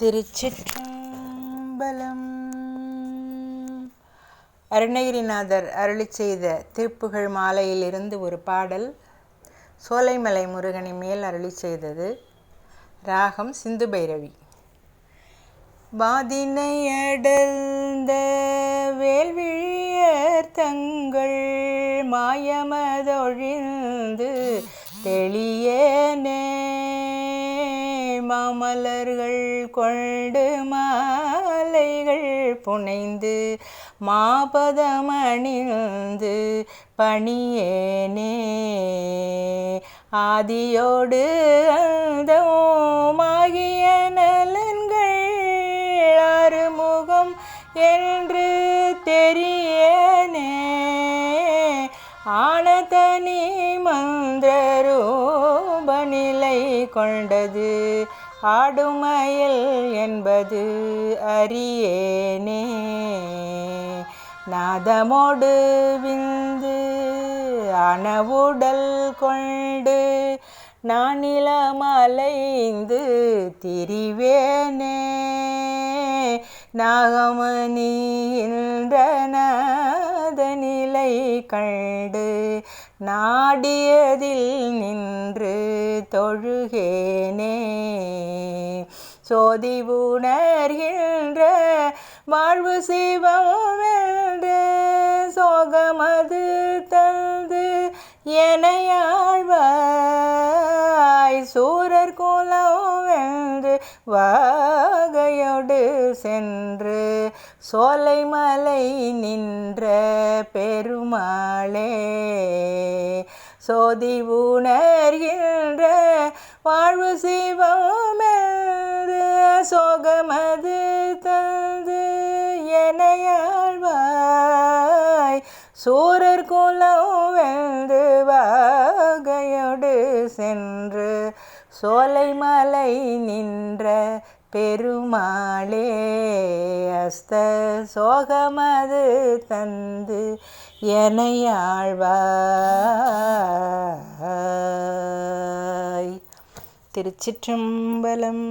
திருச்சிற்றம்பலம். அருணகிரிநாதர் அருளி செய்த திருப்புகழ் மாலையிலிருந்து ஒரு பாடல் சோலைமலை முருகனை மேல் அருளி செய்தது. ராகம் சிந்து பைரவி வாதினை அடர்ந்த வேல்விழியர் தங்கள் மாயமதொழிந்து தெளியனே மாமலர்கள் கொண்டு மாலைகள் புனைந்து மாபதமணிந்து பணியேனே. ஆதியோடு அந்தமாகிய நலன்கள் அறுமுகம் என்று தெரியனே. ஆனதனி மந்திரரூப நிலை கொண்டது. ஆடுமயில் என்பது அரியேனே நாதமோடு விந்து அணவுடல் கொண்டு நானிலமலைந்து திரிவேனே. நாகமணி என்றன கண்டு நாடியதில் நின்று தொழுகேனே. சோதி உணர்கின்ற வாழ்வு சிவமென்று சோகமது தந்து எனையாழ்வாய் சூரர் குலம் என்று வா சென்று சோலைமலை நின்ற பெருமாளே. சோதி உணர்கின்ற வாழ்வு சிவமென்று சோகமது தந்து எனையாழ்வாய். சூரர் குலம் வெந்து வாகையோடு சென்று சோலைமலை நின்ற பெருமாளே அஸ்த சோகமது தந்து எனையாழ்வாய் திருச்சிற்றம்பலம்